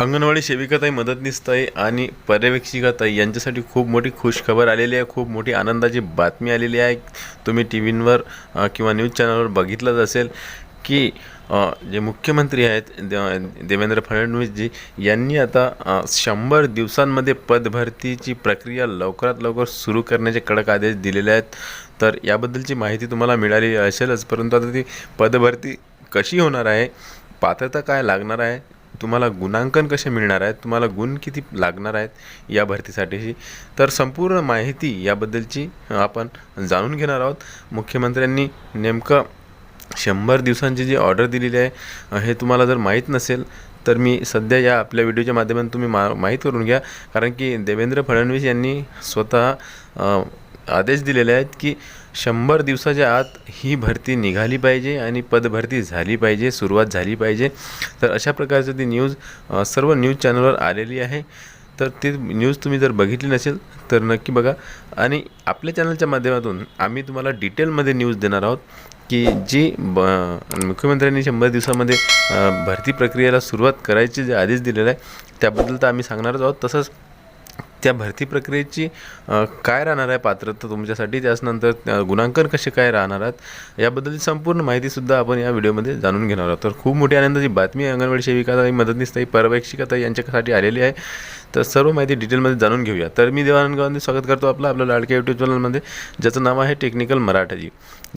अंगणवाडी सेविकाताई मदतनीसताई आणि पर्यवेक्षिकाताई यांच्यासाठी खूप मोठी खुशखबर आलेली आहे. खूप मोठी आनंदाची बातमी आलेली आहे. तुम्ही टी व्हीवर किंवा न्यूज चॅनलवर बघितलंच असेल की जे मुख्यमंत्री आहेत दे देवेंद्र फडणवीसजी यांनी आता शंभर दिवसांमध्ये पदभरतीची प्रक्रिया लवकरात लवकर सुरू करण्याचे कडक आदेश दिलेले आहेत. तर याबद्दलची माहिती तुम्हाला मिळाली असेलच परंतु आता ती पदभरती कशी होणार आहे? पात्रता काय लागणार आहे? तुम्हाला गुणांकन कसे मिळणार आहेत? तुम्हाला गुण किती लागणार आहेत या भरतीसाठीची तर संपूर्ण माहिती याबद्दलची आपण जाणून घेणार आहोत. मुख्यमंत्र्यांनी नेमकं शंभर दिवसांची जी ऑर्डर दिलेली आहे हे तुम्हाला जर माहीत नसेल तर मी सध्या या आपल्या व्हिडिओच्या माध्यमातून तुम्ही मा माहीत करून घ्या. कारण की देवेंद्र फडणवीस यांनी स्वतः आदेश दिलेले आहेत की शंभर दिवसाच्या आत ही भरती निघाली पाहिजे आणि पदभरती झाली पाहिजे सुरुवात झाली पाहिजे. तर अशा प्रकारचं ती न्यूज सर्व न्यूज चॅनलवर आलेली आहे. तर ती न्यूज तुम्ही जर बघितली नसेल तर नक्की बघा. आणि आपल्या चॅनलच्या माध्यमातून आम्ही तुम्हाला डिटेलमध्ये न्यूज देणार आहोत की जी ब मुख्यमंत्र्यांनी शंभर दिवसामध्ये भरती प्रक्रियेला सुरुवात करायचे जे आदेश दिलेला आहे त्याबद्दल तर आम्ही सांगणारच आहोत. तसंच त्या भरती प्रक्रियेची काय राहणार आहे पात्रता तुमच्यासाठी? त्याचनंतर गुणांकन कसे काय राहणार आहेत? याबद्दलची संपूर्ण माहितीसुद्धा आपण या व्हिडिओमध्ये जाणून घेणार आहोत. तर खूप मोठी आनंदाची बातमी अंगणवाडी सेविकाताई परवेक्षिका पर्यवेक्षिकाताई यांच्यासाठी आलेली आहे. तर सर्व माहिती डिटेलमध्ये जाणून घेऊया. तर मी देवानंद गावांनी स्वागत करतो आपलं आपल्या लाडक्या यूट्यूब चॅनलमध्ये ज्याचं नाव आहे टेक्निकल मराठाजी.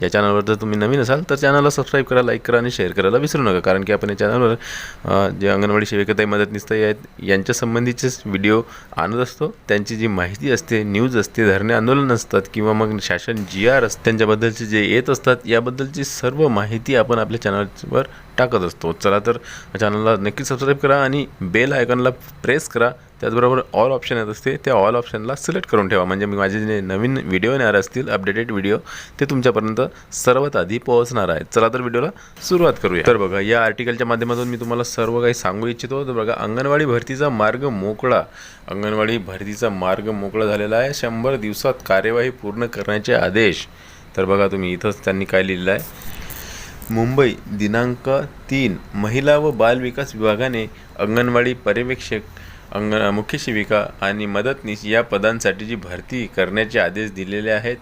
या चॅनलवर जर तुम्ही नवीन असाल तर चॅनलला सबस्क्राईब करा लाईक करा आणि शेअर करायला विसरू नका कारण की आपण या चॅनलवर जे अंगणवाडी सेविकाताई मदतनीसताई आहेत यांच्या संबंधीचेच व्हिडिओ आणत असतो. त्यांची जी माहिती असते न्यूज असते धरणे आंदोलन असतात किंवा मग शासन जी आर असते त्यांच्याबद्दलचे जे येत असतात याबद्दलची सर्व माहिती आपण आपल्या चॅनलवर टाकत असतो. चला तर चॅनलला नक्की सबस्क्राईब करा आणि बेल आयकॉनला प्रेस करा. त्याचबरोबर ऑल ऑप्शन येत असते त्या ऑल ऑप्शनला सिलेक्ट करून ठेवा. म्हणजे मी माझे जे नवीन व्हिडिओ येणार असतील अपडेटेड व्हिडिओ ते तुमच्यापर्यंत सर्वात आधी पोहोचणार आहे चला तर व्हिडिओला सुरुवात करूया. तर बघा या आर्टिकलच्या माध्यमातून मी तुम्हाला सर्व काही सांगू इच्छितो. तर बघा अंगणवाडी भरतीचा मार्ग मोकळा. अंगणवाडी भरतीचा मार्ग मोकळा झालेला आहे. शंभर दिवसात कार्यवाही पूर्ण करण्याचे आदेश. तर बघा तुम्ही इथंच त्यांनी काय लिहिलं आहे. मुंबई दिनांक तीन महिला व बालविकास विभागाने अंगणवाडी पर्यवेक्षक अंग मुख्य सेविका आणि मदतनीस या पदांसाठीची भरती करण्याचे आदेश दिलेले आहेत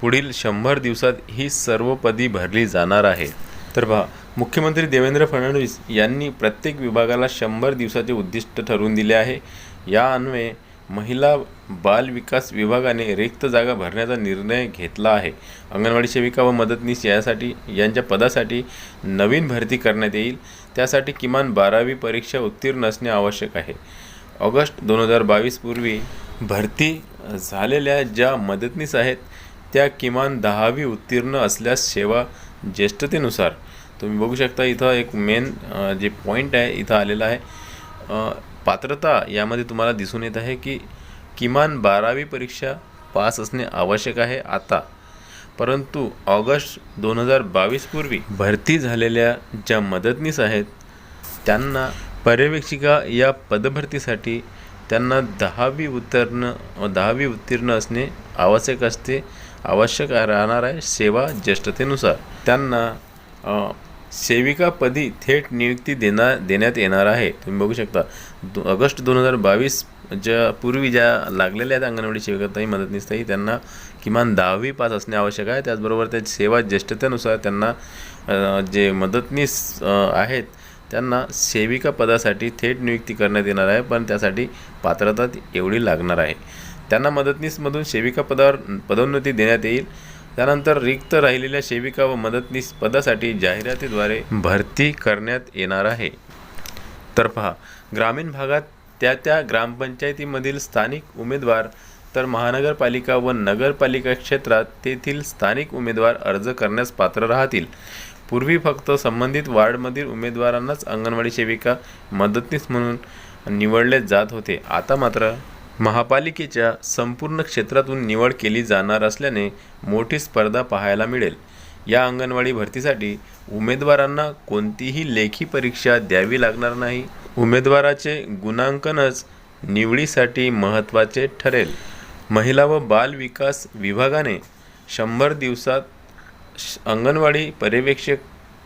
पुढील शंभर दिवसात ही सर्व पदी भरली जाणार आहे तर पहा मुख्यमंत्री देवेंद्र फडणवीस यांनी प्रत्येक विभागाला शंभर दिवसाचे उद्दिष्ट ठरवून दिले आहे. या अन्वये महिला बाल विकास विभागाने रिक्त जागा भरण्याचा निर्णय घेतला आहे. अंगणवाडी सेविका व मदतनीस यासाठी यांच्या पदासाठी नवीन भरती करण्यात येईल. त्यासाठी किमान बारावी परीक्षा उत्तीर्ण असणे आवश्यक आहे. ऑगस्ट दोन हजार बावीसपूर्वी भरती झालेल्या ज्या मदतनीस आहेत त्या किमान दहावी उत्तीर्ण असल्यास सेवा ज्येष्ठतेनुसार. तुम्ही बघू शकता इथं एक मेन जे पॉईंट आहे इथं आलेला आहे. पात्रता यामध्ये तुम्हाला दिसून येत आहे की किमान बारावी परीक्षा पास असणे आवश्यक आहे आता. परंतु ऑगस्ट दोन हजार बावीसपूर्वी भरती झालेल्या ज्या मदतनीस आहेत त्यांना पर्यवेक्षिका या पदभरतीसाठी त्यांना दहावी उत्तीर्ण दहावी उत्तीर्ण असणे आवश्यक असते आवश्यक राहणार आहे सेवा ज्येष्ठतेनुसार. त्यांना सेविकापदी थेट नियुक्ती देणार देण्यात येणार आहे. तुम्ही बघू शकता. दो ऑगस्ट दोन हजार बावीस ज्या पूर्वी ज्या लागलेल्या आहेत अंगणवाडी सेविकाताई मदतनीसताई त्यांना किमान दहावी पास असणे आवश्यक आहे. त्याचबरोबर त्या सेवा ज्येष्ठतेनुसार त्यांना जे मदतनीस आहेत त्यांना सेविका पदासाठी थेट नियुक्ती करण्यात येणार आहे पण त्यासाठी पात्रता एवढी लागणार आहे. त्यांना मदतनीसमधून सेविका पदावर पदोन्नती देण्यात येईल. त्यानंतर रिक्त राहिलेल्या सेविका व मदतनीस पदासाठी जाहिरातीद्वारे भरती करण्यात येणार आहे. तर पहा. ग्रामीण भागात त्या त्या ग्रामपंचायतीमधील स्थानिक उमेदवार तर महानगरपालिका व नगरपालिका क्षेत्रात तेथील स्थानिक उमेदवार अर्ज करण्यास पात्र राहतील. पूर्वी फक्त संबंधित वार्डमधील उमेदवारांनाच अंगणवाडी सेविका मदतनीस म्हणून निवडले जात होते. आता मात्र महापालिकेच्या संपूर्ण क्षेत्रातून निवड केली जाणार असल्याने मोठी स्पर्धा पाहायला मिळेल. या अंगणवाडी भरतीसाठी उमेदवारांना कोणतीही लेखी परीक्षा द्यावी लागणार नाही. उमेदवाराचे गुणांकनच निवडीसाठी महत्त्वाचे ठरेल. महिला व बाल विकास विभागाने शंभर दिवसात श- अंगणवाडी पर्यवेक्षक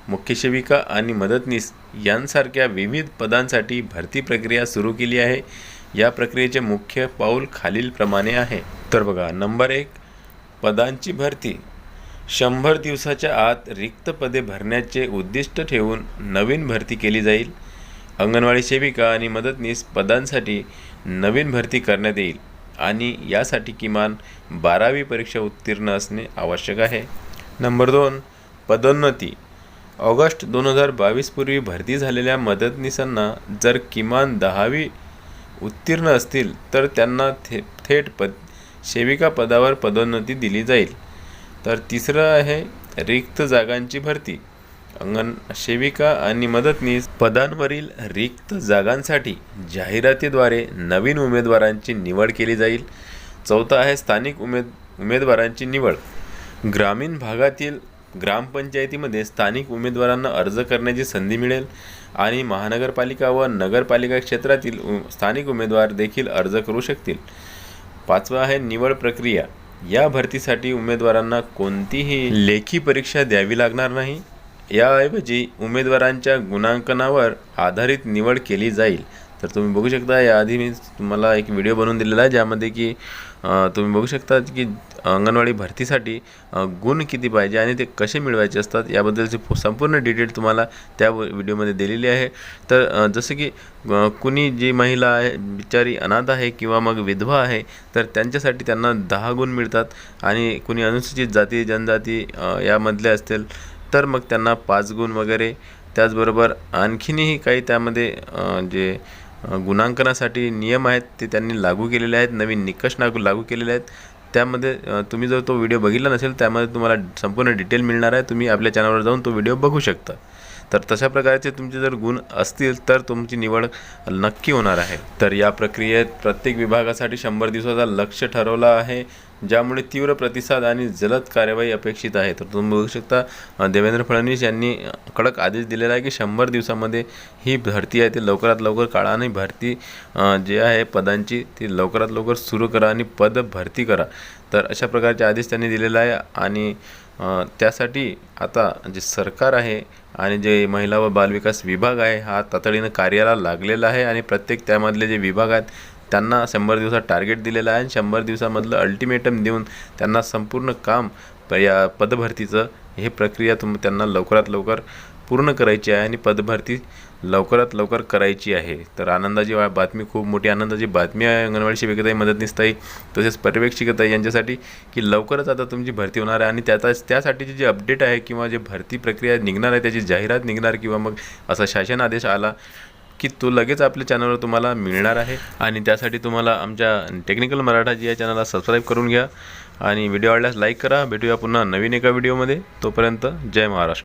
मुख्य सेविका आणि मदतनीस यांसारख्या विविध पदांसाठी भरती प्रक्रिया सुरू केली आहे. या प्रक्रियेचे मुख्य पाऊल खालीलप्रमाणे आहे. तर बघा नंबर एक पदांची भरती. शंभर दिवसाच्या आत रिक्त पदे भरण्याचे उद्दिष्ट ठेवून नवीन भरती केली जाईल. अंगणवाडी सेविका आणि मदतनीस पदांसाठी नवीन भरती करण्यात येईल आणि यासाठी किमान बारावी परीक्षा उत्तीर्ण असणे आवश्यक आहे. नंबर दोन पदोन्नती. ऑगस्ट दोन हजार बावीसपूर्वी भरती झालेल्या मदतनीसांना जर किमान दहावी उत्तीर्ण असतील तर त्यांना थे थेट पद सेविका पदावर पदोन्नती दिली जाईल. तर तिसरं आहे रिक्त जागांची भरती. अंगण सेविका आणि मदतनीस पदांवरील रिक्त जागांसाठी जाहिरातीद्वारे नवीन उमेदवारांची निवड केली जाईल. चौथं आहे स्थानिक उमेद उमेदवारांची निवड. ग्रामीण भागातील ग्रामपंचायतीमध्ये स्थानिक उमेदवारांना अर्ज करण्याची संधी मिळेल आणि महानगरपालिका व नगरपालिका क्षेत्रातील उ स्थानिक उमेदवार देखील अर्ज करू शकतील. पाचवं आहे निवड प्रक्रिया. या भरतीसाठी उमेदवारांना कोणतीही लेखी परीक्षा द्यावी लागणार नाही. याऐवजी उमेदवारांच्या गुणांकनावर आधारित निवड केली जाईल. तर तुम्ही बघू शकता याआधी मी तुम्हाला एक व्हिडिओ बनवून दिलेला आहे ज्यामध्ये की तुम्ही बघू शकता की अंगणवाडी भरतीसाठी गुण किती पाहिजे आणि ते कसे मिळवायचे असतात याबद्दलची संपूर्ण डिटेल तुम्हाला त्या व- व्हिडिओमध्ये दिलेली आहे. तर जसं की कुणी जी महिला आहे बिचारी अनाथ आहे किंवा मग विधवा आहे तर त्यांच्यासाठी त्यांना दहा गुण मिळतात आणि कुणी अनुसूचित जाती जनजाती यामधले असतील तर मग त्यांना पाच गुण वगैरे. त्याचबरोबर आणखीनही काही त्यामध्ये जे गुणांकनासाठी नियम आहेत ते त्यांनी लागू केलेले आहेत नवीन निकष लागू लागू केलेले आहेत. त्यामध्ये तुम्ही जर तो व्हिडिओ बघितला नसेल त्यामध्ये तुम्हाला संपूर्ण डिटेल मिळणार आहे. तुम्ही आपल्या चॅनलवर जाऊन तो व्हिडिओ बघू शकता. तर तशा प्रकारचे तुमचे जर गुण असतील तर तुमची निवड नक्की होणार आहे. तर या प्रक्रियेत प्रत्येक विभागासाठी शंभर दिवसाचा लक्ष ठरवला आहे. ज्यामुळे तीव्र प्रतिसाद आणि जलद कार्यवाही अपेक्षित आहे. तर तुम्ही बघू शकता देवेंद्र फडणवीस यांनी कडक आदेश दिलेला आहे की शंभर दिवसामध्ये ही भरती आहे. ती लवकरात लवकर काढा आणि भरती जे आहे पदांची ती लवकरात लवकर सुरू करा आणि पद भरती करा. तर अशा प्रकारचे आदेश त्यांनी दिलेला आहे आणि त्यासाठी आता जे सरकार आहे आणि जे महिला व बालविकास विभाग आहे हा तातडीनं कार्याला लागलेला आहे आणि प्रत्येक त्यामधले जे विभाग आहेत त्यांना शंभर दिवसात टार्गेट दिलेलं आहे आणि शंभर दिवसामधलं अल्टिमेटम देऊन त्यांना संपूर्ण काम प- या पदभरतीचं हे प्रक्रिया तुम त्यांना लवकरात लवकर पूर्ण करायची आहे आणि पदभरती लवकरात लवकर करायची आहे. तर आनंदाची बातमी खूप मोठी. आनंदाची बातमी आहे. अंगणवाडी सेविकाताई मदतनीसताई तसेच पर्यवेक्षिकाताई यांच्यासाठी की लवकरच आता तुमची भरती होणार आहे आणि त्याचा त्यासाठीची जी अपडेट आहे किंवा जे भरती प्रक्रिया निघणार आहे त्याची जाहिरात निघणार किंवा मग असा शासन आदेश आला की तो लगेच आपल्या चॅनलवर तुम्हाला मिळणार आहे. आणि त्यासाठी तुम्हाला आमच्या टेक्निकल मराठा जी या चॅनलला सबस्क्राईब करून घ्या. आणि व्हिडिओ आवडल्यास लाईक करा. भेटूया पुन्हा नवीन एका व्हिडिओमध्ये तोपर्यंत जय महाराष्ट्र.